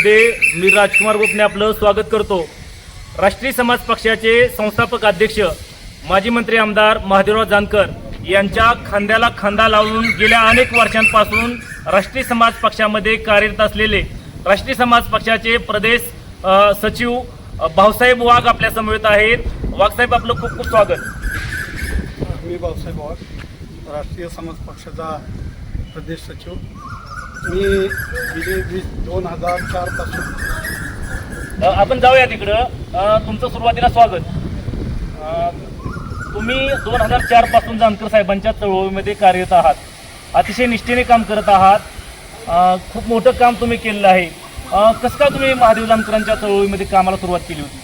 मी राजकुमार गोपने आपलं स्वागत करतो. राष्ट्रीय समाज पक्षाचे संस्थापक अध्यक्ष माजी मंत्री आमदार महादेवराव जानकर यांच्या खांद्याला खांदा लावून गेल्या अनेक वर्षांपासून राष्ट्रीय समाज पक्षामध्ये कार्यरत असलेले राष्ट्रीय समाज पक्षाचे प्रदेश सचिव भाऊसाहेब वाघ आपल्या समवेत आहेत. वाघसाहेब आपलं खूप खूप स्वागत. मी भाऊसाहेब वाघ राष्ट्रीय समाज पक्षाचा प्रदेश सचिव. मी गेले वीस दोन हजार चारपासून अ, आपण जाऊया तिकडं. अ, तुमचं सुरुवातीला स्वागत. अ, तुम्ही दोन हजार चारपासून जानकर साहेबांच्या चळवळीमध्ये कार्यरत आहात. अतिशय निष्ठेने काम करत आहात. अ, खूप मोठं काम तुम्ही केलेलं आहे. अ, कसं का तुम्ही महादेव जानकरांच्या चळवळीमध्ये कामाला सुरुवात केली होती?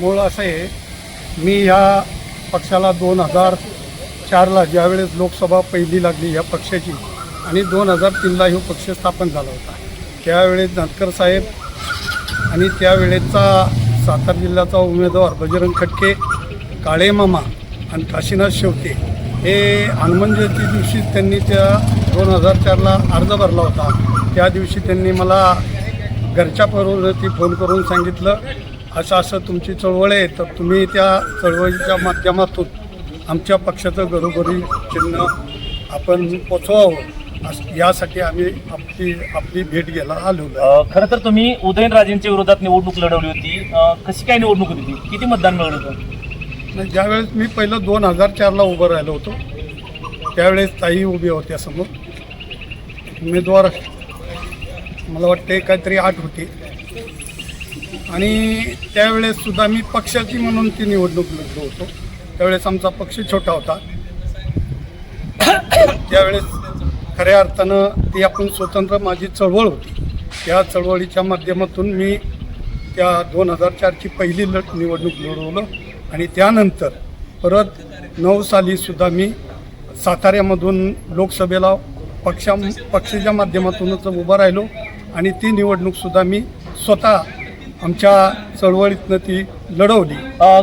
मूळ असं आहे मी ह्या पक्षाला दोन हजार चारला ज्यावेळेस लोकसभा पहिली लागली ह्या पक्षाची आणि दोन हजार तीनला हा पक्ष स्थापन झाला होता. त्यावेळेस जानकर साहेब आणि त्यावेळेचा सातारा जिल्ह्याचा उमेदवार बजरंग खटके काळे मामा आणि काशीनाथ शेवते हे हनुमान जयंती दिवशी त्यांनी त्या दोन हजार चारला अर्ज भरला होता. त्या दिवशी त्यांनी मला घरच्या परवरती फोन करून सांगितलं असं असं तुमची चळवळ आहे तर तुम्ही त्या चळवळीच्या माध्यमातून आमच्या पक्षाचं घरोघरी चिन्ह आपण पोचवावं. अस- यासाठी आम्ही आपली आपली भेट घ्यायला आलेलो आहे. अ, खरं तर तुम्ही उदयनराजेंच्या विरोधात निवडणूक लढवली होती. अ, कशी काय निवडणूक होती ती? किती मतदान मिळवलं होतं? आणि ज्यावेळेस मी पहिलं दोन हजार चारला उभं राहिलो होतो त्यावेळेस ताई उभी होत्या समोर. उमेदवार मला वाटते काहीतरी आठ होती. आणि त्यावेळेस सुद्धा मी पक्षाची म्हणून ती निवडणूक लढलो होतो. त्यावेळेस आमचा पक्ष छोटा होता. त्यावेळेस खऱ्या अर्थानं ती आपण स्वतंत्र माझी चळवळ होती. त्या चळवळीच्या माध्यमातून मी त्या दोन हजार चारची पहिली लढ निवडणूक लढवलं आणि त्यानंतर परत नऊ सालीसुद्धा मी साताऱ्यामधून लोकसभेला पक्षा पक्षाच्या माध्यमातूनच उभं राहिलो आणि ती निवडणूकसुद्धा मी स्वतः आमच्या चळवळीतनं ती लढवली.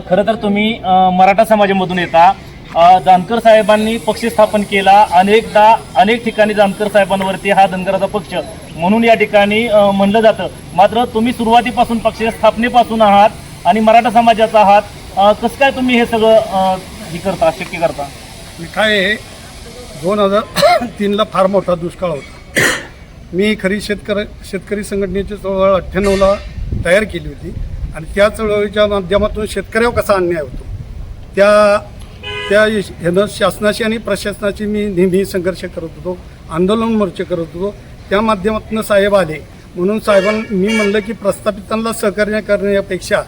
खरं तर तुम्ही मराठा समाजामधून येता. जानकर साहेबांनी पक्ष स्थापन केला. अनेकदा अनेक ठिकाणी जानकर साहेबांवरती हा धनगराचा पक्ष म्हणून या ठिकाणी म्हणलं जातं. मात्र तुम्ही सुरुवातीपासून पक्षाच्या स्थापनेपासून आहात आणि मराठा समाजाचा आहात. कसं काय तुम्ही हे सगळं हे करता शक्य करता? मी काय आहे दोन हजार तीनला फार मोठा दुष्काळ होता. मी खरी शेतकरी शेतकरी संघटनेची चळवळ अठ्ठ्याण्णवला तयार केली होती. आणि त्या चळवळीच्या माध्यमातून शेतकऱ्यावर कसा अन्याय होतो? त्या त्या ह्यानं शासनाशी आणि प्रशासनाशी मी नेहमी संघर्ष करत होतो आंदोलन मोर्चे करत होतो. त्या माध्यमातून साहेब आले. म्हणून साहेबांना मी म्हणलं की प्रस्थापितांना सहकार्य करण्यापेक्षा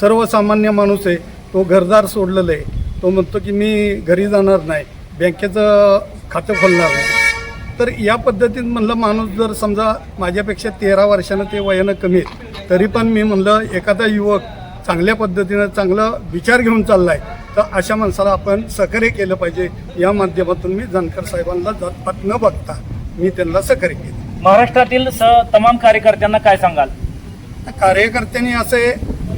सर्वसामान्य माणूस आहे तो घरदार सोडलेलं आहे. तो म्हणतो की मी घरी जाणार नाही बँकेचं खातं खोलणार नाही. तर या पद्धतीत म्हणलं माणूस जर समजा माझ्यापेक्षा तेरा वर्षानं ते वयानं कमी आहेत तरी पण मी म्हणलं एखादा युवक चांगल्या पद्धतीनं चांगला विचार घेऊन चाललाय तर अशा माणसाला आपण सहकार्य केलं पाहिजे. या माध्यमातून मी जानकर साहेबांना जातपात न बघता मी त्यांना सहकार्य केलं. महाराष्ट्रातील स तमाम कार्यकर्त्यांना काय सांगाल? कार्यकर्त्यांनी असं आहे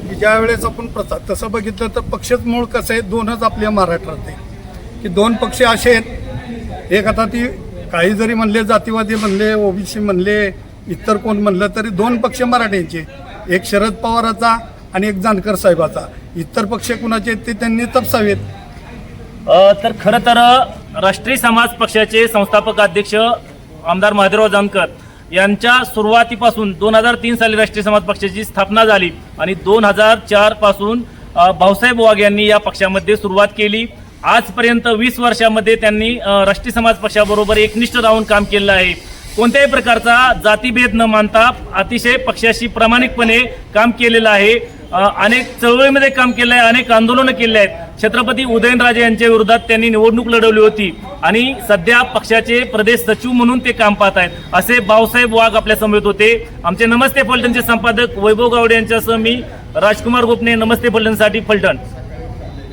की ज्या वेळेस आपण प्रचा तसं बघितलं तर पक्षच मूळ कसं आहे दोनच आपल्या महाराष्ट्रात आहे. की दोन पक्ष असे आहेत. एक आता ती काही जरी म्हणले जातीवादी म्हणले ओबीसी म्हणले इतर कोण म्हणलं तरी दोन पक्ष मराठ्यांचे. एक शरद पवाराचा आणि एक जानकर साहेबाचा. इतर पक्ष कुणाचे आहेत ते त्यांनी तपसावेत. अ, तर खरं तर राष्ट्रीय समाज पक्षाचे संस्थापक अध्यक्ष आमदार महादेवराव जानकर यांच्या सुरुवातीपासून दोन हजार तीन साली राष्ट्रीय समाज पक्षाची स्थापना झाली आणि दोन हजार चारपासून अ, भाऊसाहेब वाघ यांनी या पक्षामध्ये सुरुवात केली. आजपर्यंत वीस वर्षामध्ये त्यांनी अ, राष्ट्रीय समाज पक्षाबरोबर एकनिष्ठ राहून काम केलेलं आहे. कोणत्याही प्रकारचा जातीभेद न मानता अतिशय पक्षाशी प्रामाणिकपणे काम केलेलं आहे. अनेक चळवळीमध्ये काम केलं आहे अनेक आंदोलनं केले आहेत. छत्रपती उदयनराजे यांच्या विरोधात त्यांनी निवडणूक लढवली होती. आणि सध्या पक्षाचे प्रदेश सचिव म्हणून ते काम पाहत आहेत. असे बावसाहेब वाघ आपल्या समवेत होते. आमचे नमस्ते फलटणचे संपादक वैभव गावडे यांच्यासह मी राजकुमार गोपने नमस्ते फलटणसाठी फलटण.